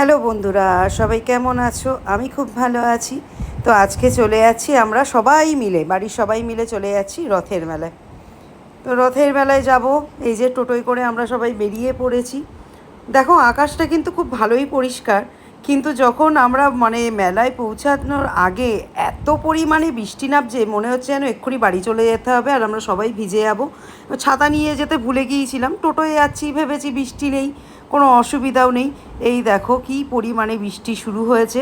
Hello বন্ধুরা, সবাই কেমন আছো? আমি খুব ভালো আছি। তো আজকে চলে যাচ্ছি আমরা সবাই মিলে, বাড়ির সবাই মিলে চলে যাচ্ছি রথের মেলায়। তো রথের মেলায় যাব, এই যে টোটোয় করে আমরা সবাই বেরিয়ে পড়েছি। দেখো, আকাশটা কিন্তু খুব ভালোই পরিষ্কার। কিন্তু যখন আমরা মানে মেলায় পৌঁছানোর আগে এত পরিমাণে বৃষ্টি নামছে, মনে হচ্ছে যেন এক্ষুনি বাড়ি চলে যেতে হবে আর আমরা সবাই ভিজে যাব। ছাতা নিয়ে যেতে ভুলে গিয়েছিলাম, টোটোয় যাচ্ছি, ভেবেছি বৃষ্টি নেই, কোনো অসুবিধাও নেই। এই দেখো কি পরিমাণে বৃষ্টি শুরু হয়েছে।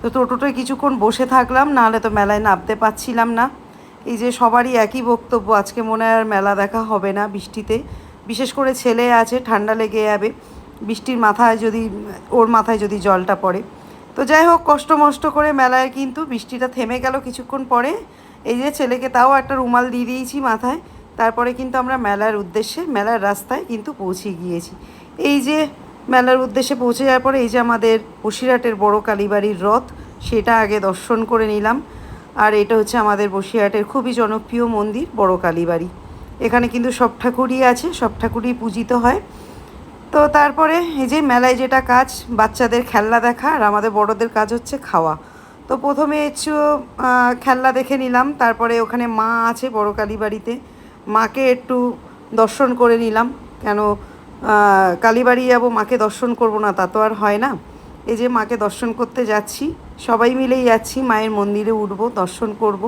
তো টোটোটায় কিছুক্ষণ বসে থাকলাম, নাহলে তো মেলায় নামতে পারছিলাম না। এই যে সবারই একই বক্তব্য, আজকে মনে হয় আর মেলা দেখা হবে না বৃষ্টিতে। বিশেষ করে ছেলে আছে, ঠান্ডা লেগে যাবে। বৃষ্টির মাথায় যদি, ওর মাথায় যদি জলটা পড়ে। তো যাই হোক, কষ্ট মষ্ট করে মেলায় কিন্তু বৃষ্টিটা থেমে গেল কিছুক্ষণ পরে। এই যে ছেলেকে তাও একটা রুমাল দিয়ে দিয়েছি মাথায়। তারপরে কিন্তু আমরা মেলার উদ্দেশ্যে, মেলার রাস্তায় কিন্তু পৌঁছে গিয়েছি। এই যে মেলার উদ্দেশ্যে পৌঁছে যাওয়ার পরে এই যে আমাদের বসিরহাটের বড় কালীবাড়ির রথ, সেটা আগে দর্শন করে নিলাম। আর এটা হচ্ছে আমাদের বসিরহাটের খুবই জনপ্রিয় মন্দির, বড় কালীবাড়ি। এখানে কিন্তু সব ঠাকুরই আছে, সব ঠাকুরই পূজিত হয়। তো তারপরে এই যে মেলায় যেটা কাজ, বাচ্চাদের খেলনা দেখা আর আমাদের বড়দের কাজ হচ্ছে খাওয়া। তো প্রথমে একটু খেলনা দেখে নিলাম, তারপরে ওখানে মা আছে বড় কালীবাড়িতে মাকে একটু দর্শন করে নিলাম, কেন কালীবাড়ি যাব, মাকে দর্শন করব না, তা তো আর হয় না। এই যে মাকে দর্শন করতে যাচ্ছি, সবাই মিলেই যাচ্ছি, মায়ের মন্দিরে উঠবো, দর্শন করব।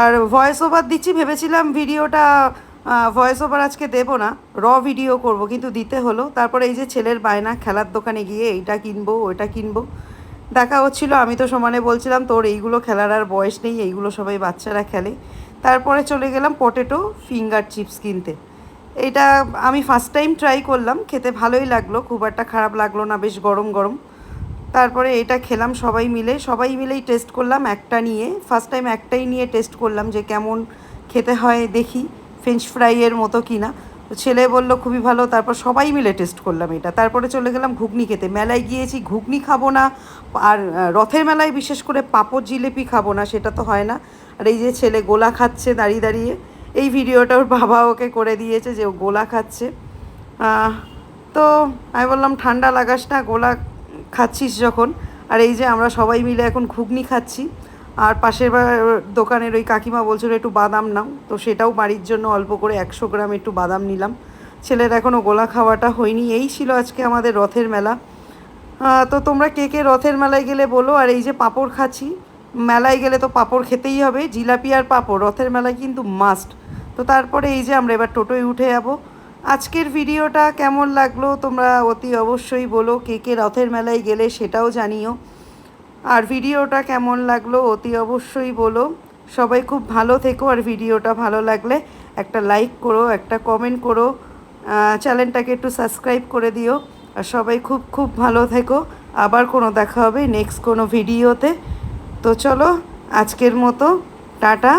আর ভয়েস ওভার দিচ্ছি, ভেবেছিলাম ভিডিওটা ভয়েস ওভার আজকে দেবো না র ভিডিও করব, কিন্তু দিতে হলো। তারপরে এই যে ছেলের বায়না, খেলার দোকানে গিয়ে এইটা কিনবো, ওইটা কিনবো। দেখা হচ্ছিল, আমি তো সমানে বলছিলাম, তোর এইগুলো খেলার আর বয়স নেই, এইগুলো সবাই বাচ্চারা খেলে। তারপরে চলে গেলাম পটেটো ফিঙ্গার চিপস কিনতে। এইটা আমি ফার্স্ট টাইম ট্রাই করলাম, খেতে ভালোই লাগল, খুব একটা খারাপ লাগল না, বেশ গরম গরম। তারপরে এটা খেলাম সবাই মিলে, সবাই মিলেই টেস্ট করলাম, একটা নিয়ে ফার্স্ট টাইম একটাই নিয়ে টেস্ট করলাম যে কেমন খেতে হয়, দেখি। ফ্রেঞ্চ ফ্রাইয়ের মতো কিনা। তো ছেলে বলল, খুবই ভালো। তারপর সবাই মিলে টেস্ট করলাম এটা। তারপরে চলে গেলাম ঘুগনি খেতে। মেলায় গিয়েছি, ঘুগনি খাব না। আর রথের মেলায় বিশেষ করে পাঁপড় জিলেপি খাব না, সেটা তো হয় না। আর এই যে ছেলে গোলা খাচ্ছে দাঁড়িয়ে দাঁড়িয়ে, এই ভিডিওটা ওর বাবা ওকে করে দিয়েছে যে ও গোলা খাচ্ছে। তো আমি বললাম, ঠান্ডা লাগাস না, গোলা খাচ্ছিস যখন। আর এই যে আমরা সবাই মিলে এখন ঘুগনি খাচ্ছি। আর পাশের দোকানের ওই কাকিমা বলছিল একটু বাদাম নাও। তো সেটাও বাড়ির জন্য অল্প করে একশো গ্রাম একটু বাদাম নিলাম। ছেলের এখনও গোলা খাওয়াটা হয়নি। এই ছিল আজকে আমাদের রথের মেলা। তো তোমরা কে কে রথের মেলায় গেলে বলো। আর এই যে পাঁপড় খাচ্ছি, মেলায় গেলে তো পাঁপড় খেতেই হবে। জিলাপি আর পাঁপড়, রথের মেলায় কিন্তু মাস্ট তো তারপরে এই যে আমরা এবার টোটোয় উঠে যাব। আজকের ভিডিওটা কেমন লাগল তোমরা অতি অবশ্যই বলো। কে কে রথের মেলায় গেলে সেটাও জানিও। আর ভিডিওটা কেমন লাগল অতি অবশ্যই বলো। সবাই খুব ভালো থেকো আর ভিডিওটা ভালো লাগলে একটা লাইক করো, একটা কমেন্ট করো চ্যানেলটাকে একটু সাবস্ক্রাইব করে দিও। আর সবাই খুব খুব ভালো থেকো। আবার কোনো দেখা হবে নেক্সট কোনো ভিডিওতে। তো চলো, আজকের মতো, টাটা।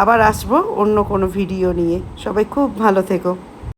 আবার আসব অন্য কোনো ভিডিও নিয়ে। সবাই খুব ভালো থেকো।